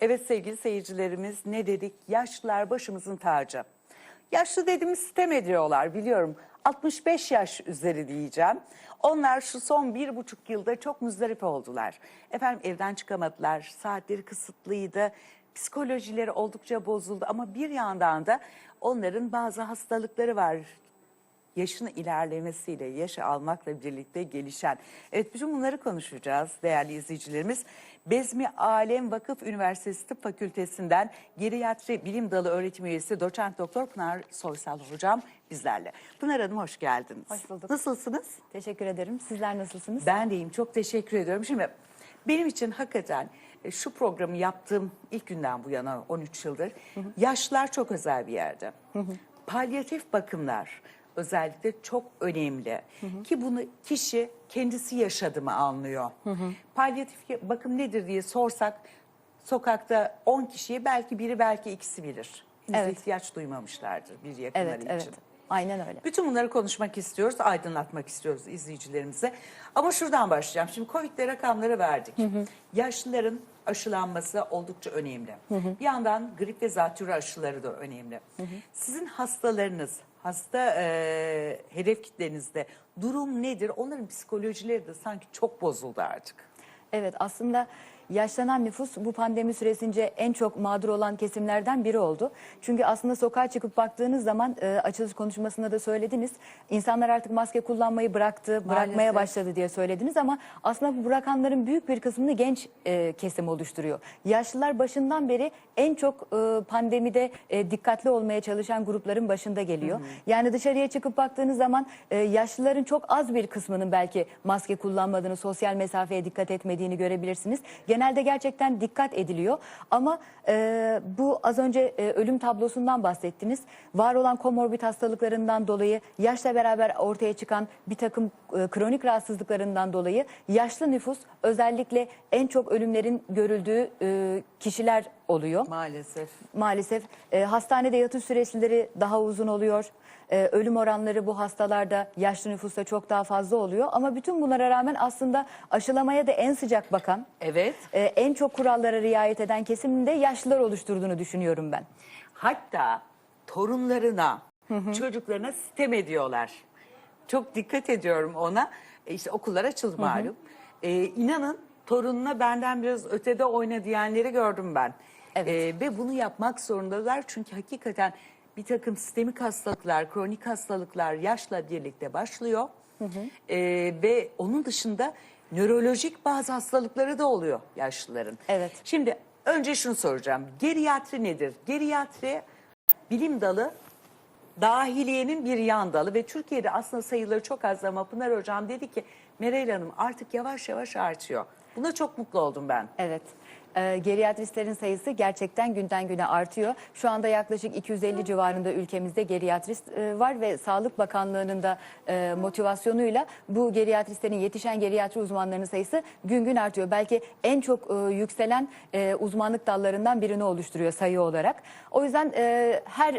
Evet sevgili seyircilerimiz ne dedik? Yaşlılar başımızın tacı. Yaşlı dediğimiz sitem ediyorlar biliyorum. 65 yaş üzeri diyeceğim. Onlar şu son bir buçuk yılda çok müzdarip oldular. Efendim evden çıkamadılar, saatleri kısıtlıydı, psikolojileri oldukça bozuldu. Ama bir yandan da onların bazı hastalıkları var yaşın ilerlemesiyle, yaşı almakla birlikte gelişen. Evet bütün bunları konuşacağız değerli izleyicilerimiz. Bezmi Alem Vakıf Üniversitesi Tıp Fakültesinden Geriatri Bilim Dalı öğretim üyesi doçent doktor Pınar Soysal hocam bizlerle. Pınar Hanım hoş geldiniz. Hoş bulduk. Nasılsınız? Teşekkür ederim. Sizler nasılsınız? Ben deyim çok teşekkür ediyorum. Şimdi benim için hakikaten e, şu programı yaptığım ilk günden bu yana 13 yıldır yaşlılar çok özel bir yerde. Palyatif bakımlar özellikle çok önemli ki bunu kişi kendisi yaşadı mı anlıyor. Palyatif bakım nedir diye sorsak sokakta 10 kişiye belki biri belki ikisi bilir. Henüz Evet. ihtiyaç duymamışlardır bir yakınları evet, için. evet. Aynen öyle. Bütün bunları konuşmak istiyoruz, aydınlatmak istiyoruz izleyicilerimize. Ama şuradan başlayacağım. Şimdi Covid'de rakamları verdik. Yaşlıların aşılanması oldukça önemli. Bir yandan grip ve zatürre aşıları da önemli. Sizin hastalarınız, hasta e, hedef kitlenizde durum nedir? Onların psikolojileri de sanki çok bozuldu artık. Evet aslında yaşlanan nüfus bu pandemi süresince en çok mağdur olan kesimlerden biri oldu. Çünkü aslında sokağa çıkıp baktığınız zaman e, açılış konuşmasında da söylediniz. İnsanlar artık maske kullanmayı bıraktı, bırakmaya Maalesef. başladı diye söylediniz ama aslında bu bırakanların büyük bir kısmını genç e, kesim oluşturuyor. Yaşlılar başından beri en çok e, pandemide e, dikkatli olmaya çalışan grupların başında geliyor. Yani dışarıya çıkıp baktığınız zaman e, yaşlıların çok az bir kısmının belki maske kullanmadığını, sosyal mesafeye dikkat etmediğini görebilirsiniz. Genelde gerçekten dikkat ediliyor ama e, bu az önce e, ölüm tablosundan bahsettiniz. Var olan komorbid hastalıklarından dolayı yaşla beraber ortaya çıkan bir takım e, kronik rahatsızlıklarından dolayı yaşlı nüfus özellikle en çok ölümlerin görüldüğü e, kişiler oluyor. Maalesef. Maalesef e, hastanede yatış süreçleri daha uzun oluyor. E, ölüm oranları bu hastalarda yaşlı nüfusta çok daha fazla oluyor. Ama bütün bunlara rağmen aslında aşılamaya da en sıcak bakan, Evet. e, en çok kurallara riayet eden kesimin de yaşlılar oluşturduğunu düşünüyorum ben. Hatta torunlarına, çocuklarına sitem ediyorlar. Çok dikkat ediyorum ona. E İşte okullar açıldı malum. E, inanın torununa benden biraz ötede oyna diyenleri gördüm ben. Evet. E, ve bunu yapmak zorundalar çünkü hakikaten bir takım sistemik hastalıklar, kronik hastalıklar yaşla birlikte başlıyor. E, ve onun dışında nörolojik bazı hastalıkları da oluyor yaşlıların. Evet. Şimdi önce şunu soracağım. Geriatri nedir? Geriatri bilim dalı dahiliyenin bir yan dalı ve Türkiye'de aslında sayıları çok az ama Pınar Hocam dedi ki Meral Hanım artık yavaş yavaş artıyor. Buna çok mutlu oldum ben. Evet. E, geriatristlerin sayısı gerçekten günden güne artıyor. Şu anda yaklaşık 250 civarında ülkemizde geriatrist e, var ve Sağlık Bakanlığı'nın da e, motivasyonuyla bu geriatristlerin yetişen geriatri uzmanlarının sayısı gün gün artıyor. Belki en çok e, yükselen uzmanlık dallarından birini oluşturuyor sayı olarak. O yüzden her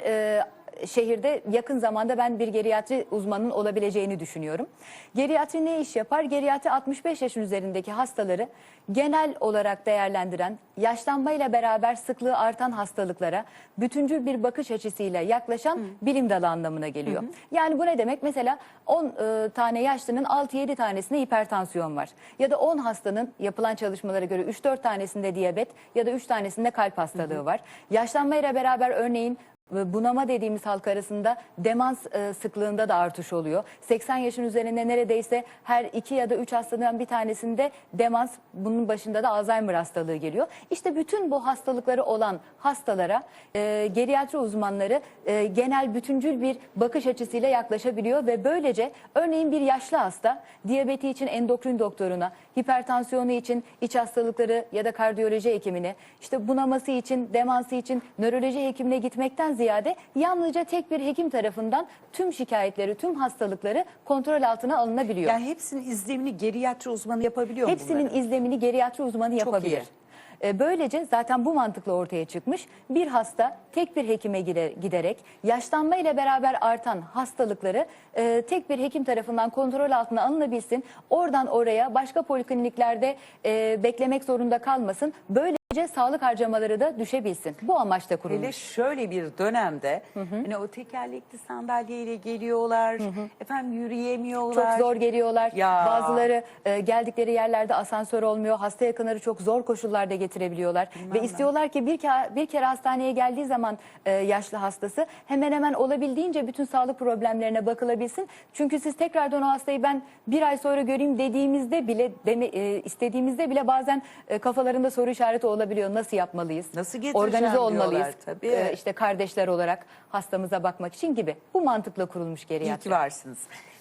şehirde yakın zamanda ben bir geriatri uzmanının olabileceğini düşünüyorum. Geriatri ne iş yapar? Geriatri 65 yaşın üzerindeki hastaları genel olarak değerlendiren, yaşlanmayla beraber sıklığı artan hastalıklara bütüncül bir bakış açısıyla yaklaşan bilim dalı anlamına geliyor. Yani bu ne demek? Mesela 10 e, tane yaşlının 6-7 tanesinde hipertansiyon var. Ya da 10 hastanın yapılan çalışmalara göre 3-4 tanesinde diyabet ya da 3 tanesinde kalp hastalığı var. Yaşlanmayla beraber örneğin bunama dediğimiz halk arasında demans e, sıklığında da artış oluyor. 80 yaşın üzerinde neredeyse her iki ya da üç hastadan bir tanesinde demans bunun başında da Alzheimer hastalığı geliyor. İşte bütün bu hastalıkları olan hastalara e, geriatri uzmanları e, genel bütüncül bir bakış açısıyla yaklaşabiliyor ve böylece örneğin bir yaşlı hasta diyabeti için endokrin doktoruna, hipertansiyonu için iç hastalıkları ya da kardiyoloji hekimine, işte bunaması için, demansı için nöroloji hekimine gitmekten ziyade yalnızca tek bir hekim tarafından tüm şikayetleri, tüm hastalıkları kontrol altına alınabiliyor. Yani hepsinin izlemini geriatri uzmanı yapabiliyor mu Hepsinin bunları? izlemini geriatri uzmanı yapabilir. iyi. E, Böylece zaten bu mantıkla ortaya çıkmış. Bir hasta tek bir hekime gide- giderek yaşlanma ile beraber artan hastalıkları e, tek bir hekim tarafından kontrol altına alınabilsin. Oradan oraya başka polikliniklerde e, beklemek zorunda kalmasın. Böyle sağlık harcamaları da düşebilsin. Bu amaçla Hele kurulmuş. şöyle bir dönemde hani o tekerlekli sandalyeyle geliyorlar, efendim yürüyemiyorlar. Çok zor geliyorlar. Ya. Bazıları e, geldikleri yerlerde asansör olmuyor. Hasta yakınları çok zor koşullarda getirebiliyorlar. Ve istiyorlar ki bir, ke- bir kere hastaneye geldiği zaman e, yaşlı hastası hemen hemen olabildiğince bütün sağlık problemlerine bakılabilsin. Çünkü siz tekrardan o hastayı ben bir ay sonra göreyim dediğimizde bile deme, e, istediğimizde bile bazen e, kafalarında soru işareti olabiliyor. Nasıl yapmalıyız? Nasıl getireceğim Organize olmalıyız. tabii. E, işte kardeşler olarak hastamıza bakmak için gibi. Bu mantıkla kurulmuş İyi geriatri. ki varsınız.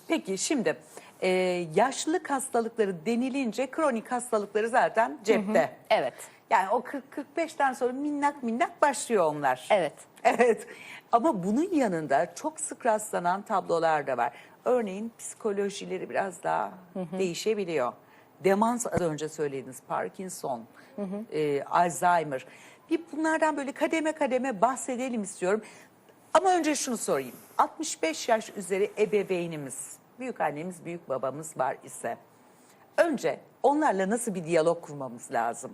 Peki şimdi e, yaşlılık hastalıkları denilince kronik hastalıkları zaten cepte. Evet. Yani o 40-45'ten sonra minnak minnak başlıyor onlar. Evet. Evet. Ama bunun yanında çok sık rastlanan tablolar da var. Örneğin psikolojileri biraz daha değişebiliyor. Demans az önce söylediniz, Parkinson, e, Alzheimer. Bir bunlardan böyle kademe kademe bahsedelim istiyorum. Ama önce şunu sorayım. 65 yaş üzeri ebeveynimiz, büyük annemiz, büyük babamız var ise önce onlarla nasıl bir diyalog kurmamız lazım?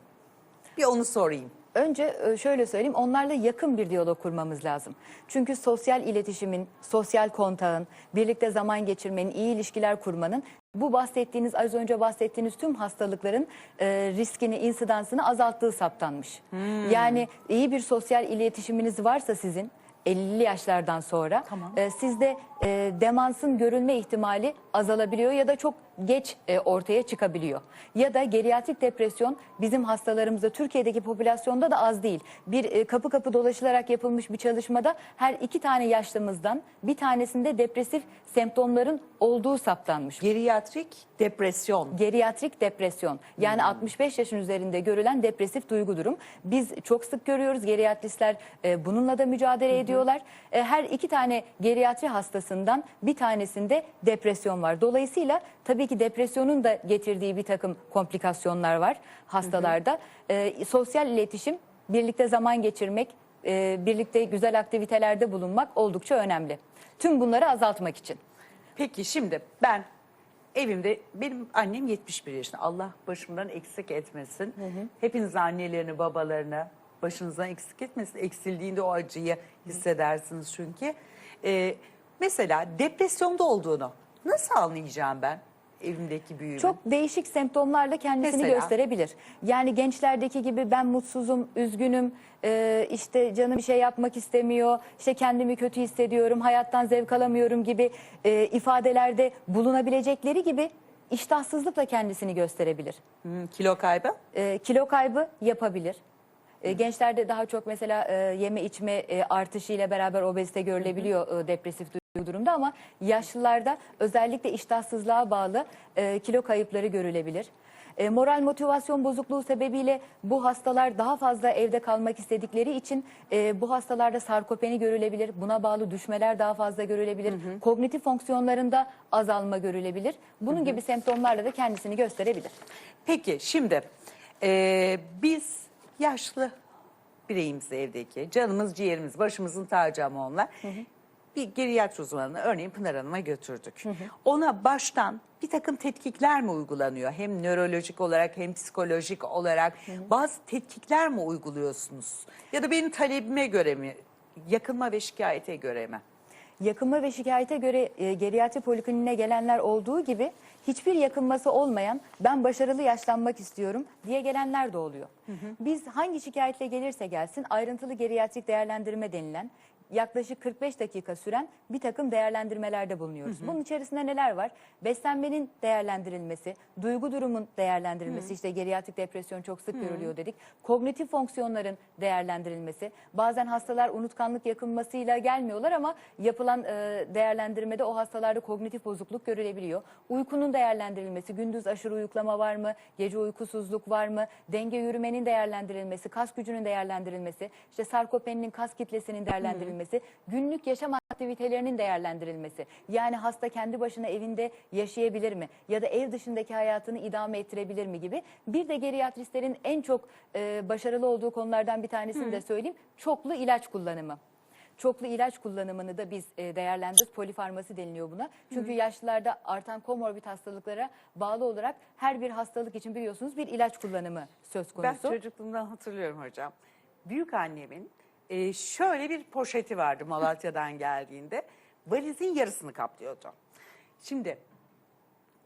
Bir onu sorayım. Önce e, şöyle söyleyeyim, onlarla yakın bir diyalog kurmamız lazım. Çünkü sosyal iletişimin, sosyal kontağın, birlikte zaman geçirmenin, iyi ilişkiler kurmanın bu bahsettiğiniz, az önce bahsettiğiniz tüm hastalıkların e, riskini, insidansını azalttığı saptanmış. Yani iyi bir sosyal iletişiminiz varsa sizin, 50'li yaşlardan sonra Tamam. e, sizde e, demansın görülme ihtimali azalabiliyor ya da çok geç e, ortaya çıkabiliyor. Ya da geriatrik depresyon bizim hastalarımızda Türkiye'deki popülasyonda da az değil. Bir e, kapı kapı dolaşılarak yapılmış bir çalışmada her iki tane yaşlımızdan bir tanesinde depresif semptomların olduğu saptanmış. Geriatrik depresyon. Geriatrik depresyon yani Hmm. 65 yaşın üzerinde görülen depresif duygu durum. Biz çok sık görüyoruz geriatristler e, bununla da mücadele ediyorlar. E, her iki tane geriatri hastasından bir tanesinde depresyon var. Dolayısıyla tabii ki depresyonun da getirdiği bir takım komplikasyonlar var hastalarda. E, sosyal iletişim, birlikte zaman geçirmek, e, birlikte güzel aktivitelerde bulunmak oldukça önemli. Tüm bunları azaltmak için. Peki şimdi ben evimde benim annem 71 yaşında. Allah başımdan eksik etmesin. Hepiniz annelerini babalarını başınızdan eksik etmesin. Eksildiğinde o acıyı hissedersiniz çünkü. Ee, mesela depresyonda olduğunu nasıl anlayacağım ben evimdeki büyüğümün? Çok değişik semptomlarla kendisini Mesela? gösterebilir. Yani gençlerdeki gibi ben mutsuzum, üzgünüm, e, işte canım bir şey yapmak istemiyor, işte kendimi kötü hissediyorum, hayattan zevk alamıyorum gibi e, ifadelerde bulunabilecekleri gibi iştahsızlıkla kendisini gösterebilir. Hmm, kilo kaybı? E, kilo kaybı yapabilir. E, gençlerde daha çok mesela e, yeme içme e, artışı ile beraber obezite görülebiliyor e, depresif durumda ama yaşlılarda özellikle iştahsızlığa bağlı e, kilo kayıpları görülebilir. E, moral motivasyon bozukluğu sebebiyle bu hastalar daha fazla evde kalmak istedikleri için e, bu hastalarda sarkopeni görülebilir. Buna bağlı düşmeler daha fazla görülebilir. Kognitif fonksiyonlarında azalma görülebilir. Bunun gibi semptomlarla da kendisini gösterebilir. Peki şimdi e, biz yaşlı bireyimiz evdeki. Canımız ciğerimiz başımızın tacı ama onlar. Bir geriyatri uzmanını örneğin Pınar Hanım'a götürdük. Ona baştan bir takım tetkikler mi uygulanıyor? Hem nörolojik olarak hem psikolojik olarak bazı tetkikler mi uyguluyorsunuz? Ya da benim talebime göre mi? Yakınma ve şikayete göre mi? Yakınma ve şikayete göre e, geriatri polikliniğine gelenler olduğu gibi hiçbir yakınması olmayan ben başarılı yaşlanmak istiyorum diye gelenler de oluyor. Biz hangi şikayetle gelirse gelsin ayrıntılı geriatrik değerlendirme denilen yaklaşık 45 dakika süren bir takım değerlendirmelerde bulunuyoruz. Bunun içerisinde neler var? Beslenmenin değerlendirilmesi, duygu durumun değerlendirilmesi, işte geriatrik depresyon çok sık görülüyor dedik. Kognitif fonksiyonların değerlendirilmesi, bazen hastalar unutkanlık yakınmasıyla gelmiyorlar ama yapılan e, değerlendirmede o hastalarda kognitif bozukluk görülebiliyor. Uykunun değerlendirilmesi, gündüz aşırı uyuklama var mı, gece uykusuzluk var mı, denge yürümenin değerlendirilmesi, kas gücünün değerlendirilmesi, işte sarkopeninin kas kitlesinin değerlendirilmesi, günlük yaşam aktivitelerinin değerlendirilmesi. Yani hasta kendi başına evinde yaşayabilir mi? Ya da ev dışındaki hayatını idame ettirebilir mi gibi. Bir de geriatristlerin en çok e, başarılı olduğu konulardan bir tanesini de söyleyeyim. Çoklu ilaç kullanımı. Çoklu ilaç kullanımını da biz e, değerlendiriyoruz. Polifarmasi deniliyor buna. Çünkü yaşlılarda artan komorbid hastalıklara bağlı olarak her bir hastalık için biliyorsunuz bir ilaç kullanımı söz Ben konusu. çocukluğumdan hatırlıyorum hocam. Büyük annemin e, şöyle bir poşeti vardı Malatya'dan geldiğinde. Valizin yarısını kaplıyordu. Şimdi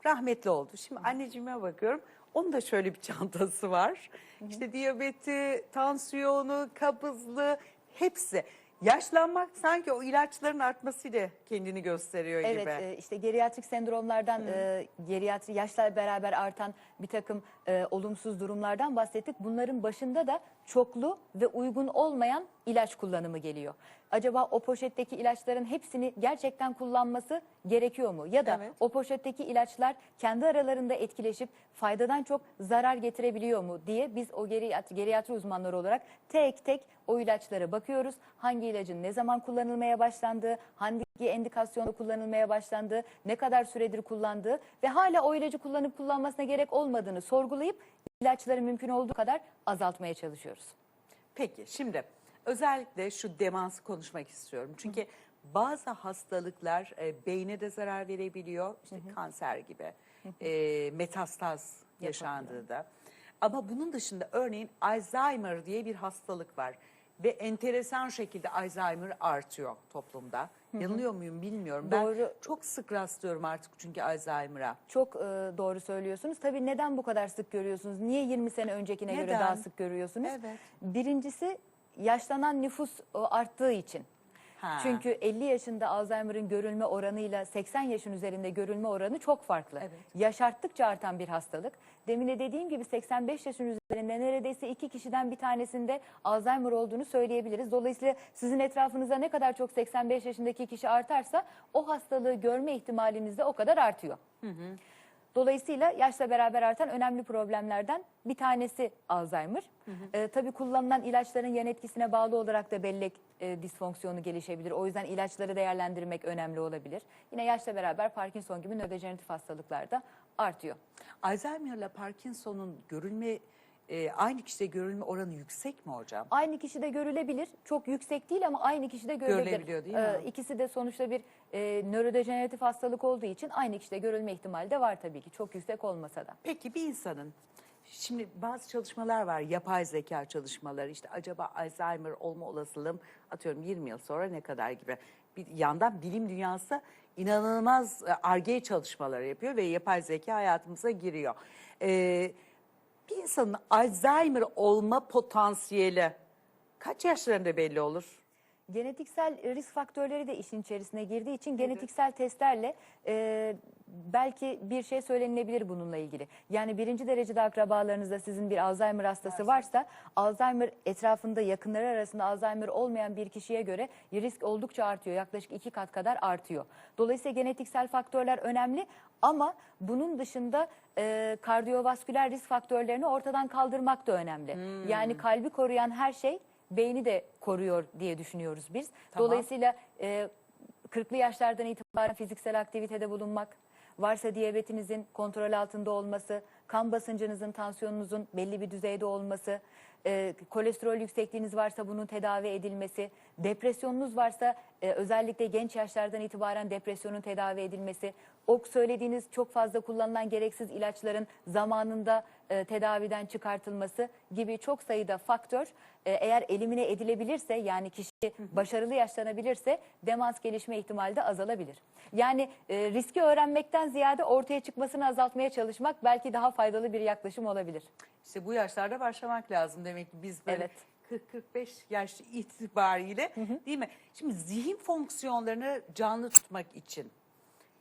rahmetli oldu. Şimdi anneciğime bakıyorum. Onun da şöyle bir çantası var. İşte diyabeti, tansiyonu, kabızlığı hepsi. Yaşlanmak sanki o ilaçların artmasıyla kendini gösteriyor Evet gibi. e, işte geriatrik sendromlardan, e, geriatri yaşla beraber artan bir takım e, olumsuz durumlardan bahsettik. Bunların başında da çoklu ve uygun olmayan ilaç kullanımı geliyor. Acaba o poşetteki ilaçların hepsini gerçekten kullanması gerekiyor mu? Ya da Evet. o poşetteki ilaçlar kendi aralarında etkileşip faydadan çok zarar getirebiliyor mu diye biz o geriyatri, geriatri uzmanları olarak tek tek o ilaçlara bakıyoruz. Hangi ilacın ne zaman kullanılmaya başlandığı, hangi endikasyonda kullanılmaya başlandığı, ne kadar süredir kullandığı ve hala o ilacı kullanıp kullanmasına gerek olmadığını sorgulayıp ilaçları mümkün olduğu kadar azaltmaya çalışıyoruz. Peki şimdi özellikle şu demansı konuşmak istiyorum. Çünkü bazı hastalıklar e, beyne de zarar verebiliyor. İşte kanser gibi, e, metastaz yaşandığında. Ama bunun dışında örneğin Alzheimer diye bir hastalık var. Ve enteresan şekilde Alzheimer artıyor toplumda. Yanılıyor muyum bilmiyorum. Ben Doğru. çok sık rastlıyorum artık çünkü Alzheimer'a. Çok e, doğru söylüyorsunuz. Tabii neden bu kadar sık görüyorsunuz? Niye 20 sene öncekine göre Neden? daha sık görüyorsunuz? Evet. Birincisi yaşlanan nüfus e, arttığı için. Ha. Çünkü 50 yaşında Alzheimer'ın görülme oranıyla 80 yaşın üzerinde görülme oranı çok farklı. Evet. Yaş arttıkça artan bir hastalık. Demin de dediğim gibi 85 yaşın üzerinde neredeyse iki kişiden bir tanesinde Alzheimer olduğunu söyleyebiliriz. Dolayısıyla sizin etrafınızda ne kadar çok 85 yaşındaki kişi artarsa o hastalığı görme ihtimaliniz de o kadar artıyor. Dolayısıyla yaşla beraber artan önemli problemlerden bir tanesi Alzheimer. Ee, tabii kullanılan ilaçların yan etkisine bağlı olarak da bellek e, disfonksiyonu gelişebilir. O yüzden ilaçları değerlendirmek önemli olabilir. Yine yaşla beraber Parkinson gibi nörodejeneratif hastalıklar da artıyor. Alzheimer'la Parkinson'un görülme e, aynı kişide görülme oranı yüksek mi hocam? Aynı kişide görülebilir. Çok yüksek değil ama aynı kişide görülebilir. Görülebiliyor değil mi? Ee, ikisi de sonuçta bir e, nörodejeneratif hastalık olduğu için aynı kişide görülme ihtimali de var tabii ki. Çok yüksek olmasa da. Peki bir insanın şimdi bazı çalışmalar var yapay zeka çalışmaları işte acaba Alzheimer olma olasılığım atıyorum 20 yıl sonra ne kadar gibi. Bir yandan bilim dünyası inanılmaz arge çalışmaları yapıyor ve yapay zeka hayatımıza giriyor. Ee, bir insanın Alzheimer olma potansiyeli kaç yaşlarında belli olur? Genetiksel risk faktörleri de işin içerisine girdiği için genetiksel testlerle e, belki bir şey söylenilebilir bununla ilgili. Yani birinci derecede akrabalarınızda sizin bir Alzheimer hastası varsa Alzheimer etrafında yakınları arasında Alzheimer olmayan bir kişiye göre risk oldukça artıyor. Yaklaşık iki kat kadar artıyor. Dolayısıyla genetiksel faktörler önemli ama bunun dışında e, kardiyovasküler risk faktörlerini ortadan kaldırmak da önemli. Yani kalbi koruyan her şey beyni de koruyor diye düşünüyoruz biz. Tamam. Dolayısıyla e, 40'lı yaşlardan itibaren fiziksel aktivitede bulunmak, varsa diyabetinizin kontrol altında olması, kan basıncınızın, tansiyonunuzun belli bir düzeyde olması, e, kolesterol yüksekliğiniz varsa bunun tedavi edilmesi, depresyonunuz varsa e, özellikle genç yaşlardan itibaren depresyonun tedavi edilmesi, o söylediğiniz çok fazla kullanılan gereksiz ilaçların zamanında e, tedaviden çıkartılması gibi çok sayıda faktör e, eğer elimine edilebilirse yani kişi başarılı yaşlanabilirse demans gelişme ihtimali de azalabilir. Yani e, riski öğrenmekten ziyade ortaya çıkmasını azaltmaya çalışmak belki daha faydalı bir yaklaşım olabilir. İşte bu yaşlarda başlamak lazım demek ki biz böyle Evet. 40-45 yaş itibariyle değil mi? Şimdi zihin fonksiyonlarını canlı tutmak için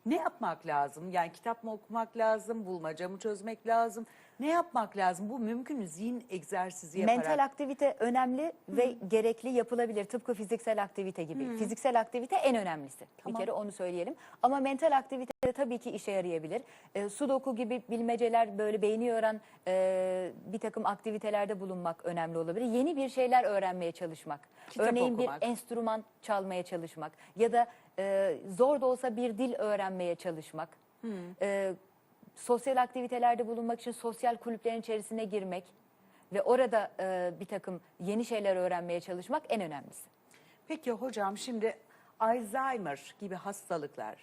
ne yapmak lazım? Yani kitap mı okumak lazım, bulmaca mı çözmek lazım? Ne yapmak lazım? Bu mümkün mü? Zihin egzersizi yaparak. Mental aktivite önemli ve gerekli yapılabilir tıpkı fiziksel aktivite gibi. Fiziksel aktivite en önemlisi. Tamam. Bir kere onu söyleyelim. Ama mental aktivite de tabii ki işe yarayabilir. E, sudoku gibi bilmeceler böyle beyni yoran e, bir takım aktivitelerde bulunmak önemli olabilir. Yeni bir şeyler öğrenmeye çalışmak. Kitap Örneğin okumak. bir enstrüman çalmaya çalışmak ya da e, zor da olsa bir dil öğrenmeye çalışmak. E, sosyal aktivitelerde bulunmak için sosyal kulüplerin içerisine girmek ve orada e, bir takım yeni şeyler öğrenmeye çalışmak en önemlisi. Peki hocam şimdi Alzheimer gibi hastalıklar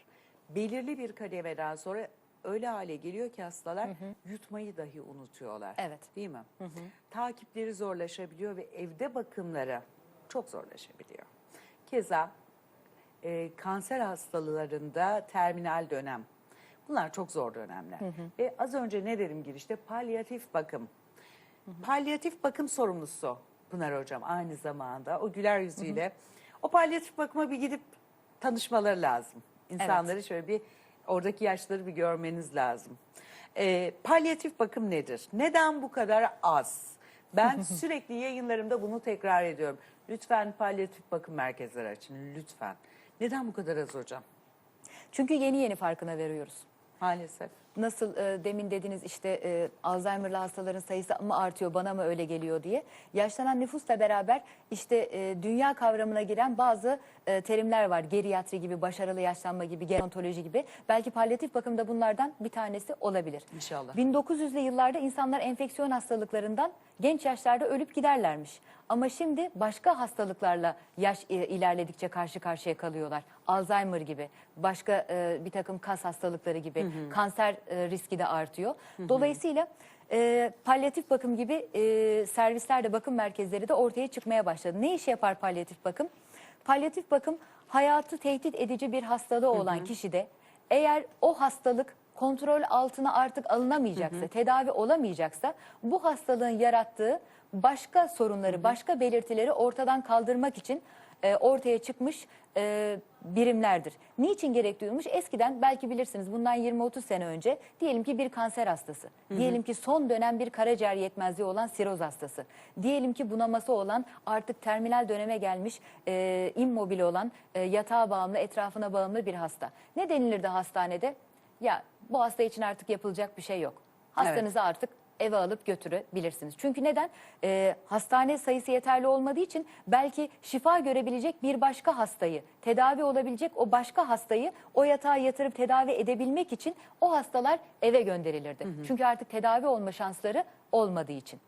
belirli bir kademeden sonra öyle hale geliyor ki hastalar yutmayı dahi unutuyorlar. Evet. Değil mi? Takipleri zorlaşabiliyor ve evde bakımları çok zorlaşabiliyor. Keza e, kanser hastalarında terminal dönem. Bunlar çok zor dönemler. Ve az önce ne dedim girişte palyatif bakım. Palyatif bakım sorumlusu Pınar Hocam aynı zamanda o güler yüzüyle. O palyatif bakıma bir gidip tanışmaları lazım. İnsanları şöyle bir oradaki yaşları bir görmeniz lazım. Ee, palyatif bakım nedir? Neden bu kadar az? Ben sürekli yayınlarımda bunu tekrar ediyorum. Lütfen palyatif bakım merkezleri açın lütfen. Neden bu kadar az hocam? Çünkü yeni yeni farkına veriyoruz. Maalesef. Nasıl e, demin dediniz işte e, Alzheimer'lı hastaların sayısı mı artıyor bana mı öyle geliyor diye. Yaşlanan nüfusla beraber işte e, dünya kavramına giren bazı e, terimler var. Geriatri gibi, başarılı yaşlanma gibi, gerontoloji gibi. Belki palyatif bakımda bunlardan bir tanesi olabilir. İnşallah. 1900'lü yıllarda insanlar enfeksiyon hastalıklarından genç yaşlarda ölüp giderlermiş. Ama şimdi başka hastalıklarla yaş e, ilerledikçe karşı karşıya kalıyorlar. Alzheimer gibi, başka e, bir takım kas hastalıkları gibi, kanser e, riski de artıyor. Dolayısıyla e, palyatif bakım gibi e, servislerde bakım merkezleri de ortaya çıkmaya başladı. Ne iş yapar palyatif bakım? Palyatif bakım hayatı tehdit edici bir hastalığı olan kişide eğer o hastalık kontrol altına artık alınamayacaksa, tedavi olamayacaksa bu hastalığın yarattığı başka sorunları, başka belirtileri ortadan kaldırmak için e, ortaya çıkmış e, birimlerdir. Niçin gerek duyulmuş? Eskiden belki bilirsiniz bundan 20-30 sene önce diyelim ki bir kanser hastası, diyelim ki son dönem bir karaciğer yetmezliği olan siroz hastası, diyelim ki bunaması olan artık terminal döneme gelmiş e, immobil olan e, yatağa bağımlı, etrafına bağımlı bir hasta. Ne denilirdi hastanede? Ya bu hasta için artık yapılacak bir şey yok. Hastanızı artık eve alıp götürebilirsiniz. Çünkü neden? Ee, hastane sayısı yeterli olmadığı için belki şifa görebilecek bir başka hastayı, tedavi olabilecek o başka hastayı o yatağa yatırıp tedavi edebilmek için o hastalar eve gönderilirdi. Çünkü artık tedavi olma şansları olmadığı için.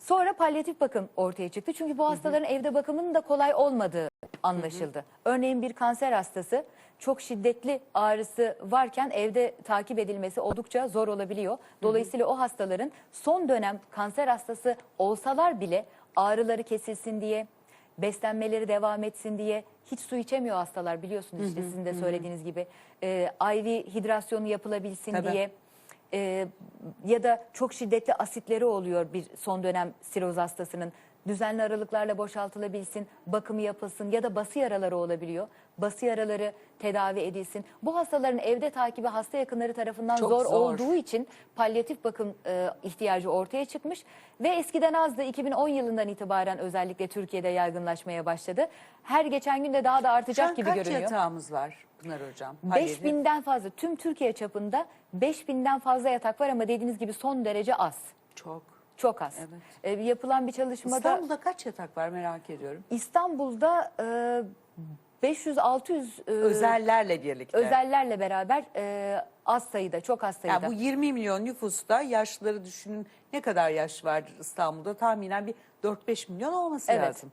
Sonra palyatif bakım ortaya çıktı. Çünkü bu hastaların evde bakımının da kolay olmadığı anlaşıldı. Örneğin bir kanser hastası çok şiddetli ağrısı varken evde takip edilmesi oldukça zor olabiliyor. Dolayısıyla o hastaların son dönem kanser hastası olsalar bile ağrıları kesilsin diye, beslenmeleri devam etsin diye hiç su içemiyor hastalar biliyorsunuz işte sizin de söylediğiniz gibi. Ee, IV hidrasyonu yapılabilsin Tabii. diye e, ya da çok şiddetli asitleri oluyor bir son dönem siroz hastasının. Düzenli aralıklarla boşaltılabilsin, bakımı yapılsın ya da bası yaraları olabiliyor. Bası yaraları tedavi edilsin. Bu hastaların evde takibi hasta yakınları tarafından Çok zor, zor. olduğu için palyatif bakım e, ihtiyacı ortaya çıkmış. Ve eskiden azdı 2010 yılından itibaren özellikle Türkiye'de yaygınlaşmaya başladı. Her geçen gün de daha da Şu artacak an gibi kaç görünüyor. yatağımız var Pınar Hocam? Palyatif. 5000'den fazla tüm Türkiye çapında 5000'den fazla yatak var ama dediğiniz gibi son derece az. Çok. Çok az. Evet. Ee, yapılan bir çalışmada İstanbul'da kaç yatak var merak ediyorum. İstanbul'da e, 500-600 e, Özellerle birlikte. özellerle beraber e, az sayıda, çok az sayıda. Yani bu 20 milyon nüfusta yaşlıları düşünün ne kadar yaş vardır İstanbul'da tahminen bir 4-5 milyon olması Evet. lazım.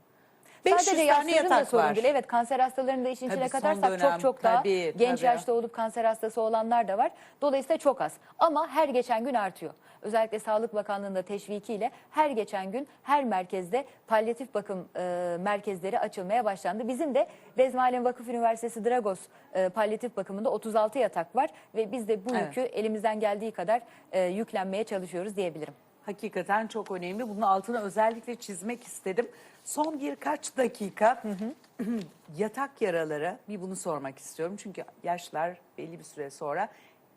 500 Sadece tane yaşların da sorun var. değil. Evet kanser hastalarını da işin Tabii içine son katarsak dönem, çok çok daha tabii, genç tabii. yaşta olup kanser hastası olanlar da var. Dolayısıyla çok az. Ama her geçen gün artıyor. Özellikle Sağlık Bakanlığı'nın da teşvikiyle her geçen gün her merkezde palyatif bakım e, merkezleri açılmaya başlandı. Bizim de Rezmi Alem Vakıf Üniversitesi Dragos e, palyatif bakımında 36 yatak var ve biz de bu Evet. yükü elimizden geldiği kadar e, yüklenmeye çalışıyoruz diyebilirim. Hakikaten çok önemli. Bunun altını özellikle çizmek istedim. Son birkaç dakika yatak yaraları bir bunu sormak istiyorum. Çünkü yaşlar belli bir süre sonra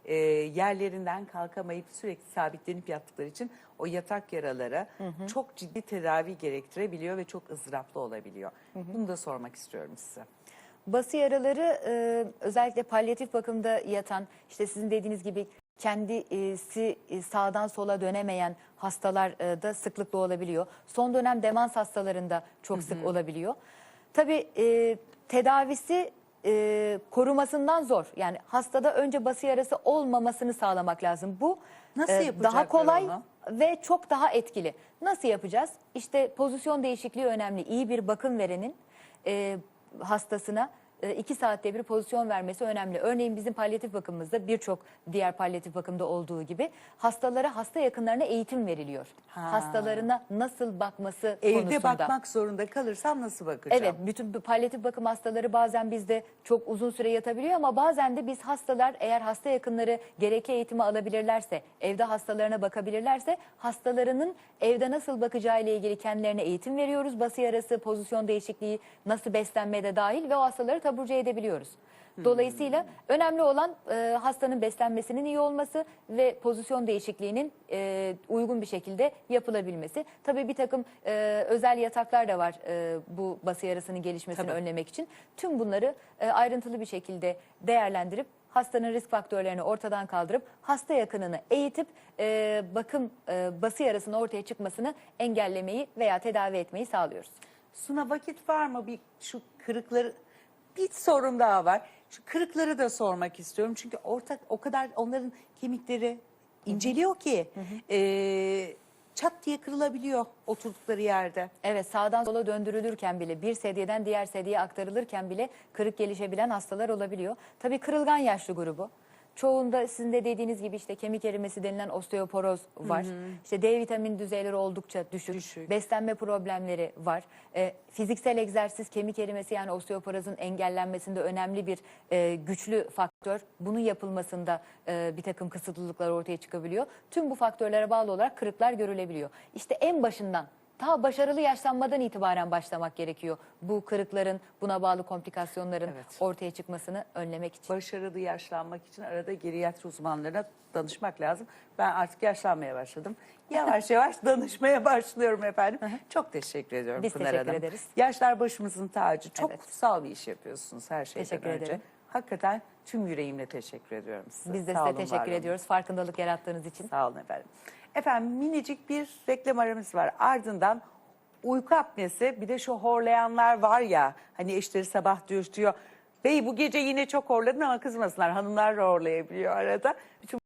e, yerlerinden kalkamayıp sürekli sabitlenip yattıkları için o yatak yaraları çok ciddi tedavi gerektirebiliyor ve çok ızdıraplı olabiliyor. Bunu da sormak istiyorum size. Bası yaraları e, özellikle palyatif bakımda yatan işte sizin dediğiniz gibi kendisi sağdan sola dönemeyen hastalar da sıklıkla olabiliyor. Son dönem demans hastalarında çok sık olabiliyor. Tabii e, tedavisi e, korumasından zor. Yani hastada önce bası yarası olmamasını sağlamak lazım. Bu Nasıl e, daha kolay onu? ve çok daha etkili. Nasıl yapacağız? İşte pozisyon değişikliği önemli. İyi bir bakım verenin e, hastasına iki saatte bir pozisyon vermesi önemli. Örneğin bizim palyatif bakımımızda birçok diğer palyatif bakımda olduğu gibi hastalara hasta yakınlarına eğitim veriliyor. Ha. Hastalarına nasıl bakması Evde konusunda. bakmak zorunda kalırsam nasıl bakacağım? Evet, bütün palyatif bakım hastaları bazen bizde çok uzun süre yatabiliyor ama bazen de biz hastalar eğer hasta yakınları gerekli eğitimi alabilirlerse, evde hastalarına bakabilirlerse hastalarının evde nasıl bakacağı ile ilgili kendilerine eğitim veriyoruz. Bası yarası, pozisyon değişikliği, nasıl beslenmeye de dahil ve o hastaları taburcu edebiliyoruz. Dolayısıyla önemli olan e, hastanın beslenmesinin iyi olması ve pozisyon değişikliğinin e, uygun bir şekilde yapılabilmesi. Tabii bir takım e, özel yataklar da var e, bu bası yarasının gelişmesini Tabii. önlemek için. Tüm bunları e, ayrıntılı bir şekilde değerlendirip hastanın risk faktörlerini ortadan kaldırıp hasta yakınını eğitip e, bakım e, bası yarasının ortaya çıkmasını engellemeyi veya tedavi etmeyi sağlıyoruz. Suna vakit var mı bir şu kırıkları bir sorum daha var. Şu kırıkları da sormak istiyorum. Çünkü ortak o kadar onların kemikleri inceliyor ki eee, çat diye kırılabiliyor oturdukları yerde. Evet sağdan sola döndürülürken bile bir sedyeden diğer sedyeye aktarılırken bile kırık gelişebilen hastalar olabiliyor. Tabii kırılgan yaşlı grubu. Çoğunda sizin de dediğiniz gibi işte kemik erimesi denilen osteoporoz var. İşte D vitamini düzeyleri oldukça düşük. Düşük. Beslenme problemleri var. Ee, fiziksel egzersiz kemik erimesi yani osteoporozun engellenmesinde önemli bir e, güçlü faktör. Bunun yapılmasında e, bir takım kısıtlılıklar ortaya çıkabiliyor. Tüm bu faktörlere bağlı olarak kırıklar görülebiliyor. İşte en başından daha başarılı yaşlanmadan itibaren başlamak gerekiyor. Bu kırıkların, buna bağlı komplikasyonların Evet. ortaya çıkmasını önlemek için. Başarılı yaşlanmak için arada geriyatri uzmanlarına danışmak lazım. Ben artık yaşlanmaya başladım. Yavaş yavaş danışmaya başlıyorum efendim. Çok teşekkür ediyorum Biz Pınar teşekkür Hanım. ederiz. Yaşlar başımızın tacı. Çok Evet. kutsal bir iş yapıyorsunuz her şeyden Teşekkür önce. ederim. Hakikaten tüm yüreğimle teşekkür ediyorum size. Biz de Sağ size olun, var teşekkür olun. ediyoruz farkındalık yarattığınız için. Sağ olun efendim. Efendim minicik bir reklam aramız var. Ardından uyku apnesi bir de şu horlayanlar var ya hani eşleri sabah diyor. Bey bu gece yine çok horladın ama kızmasınlar hanımlar da horlayabiliyor arada. Bütün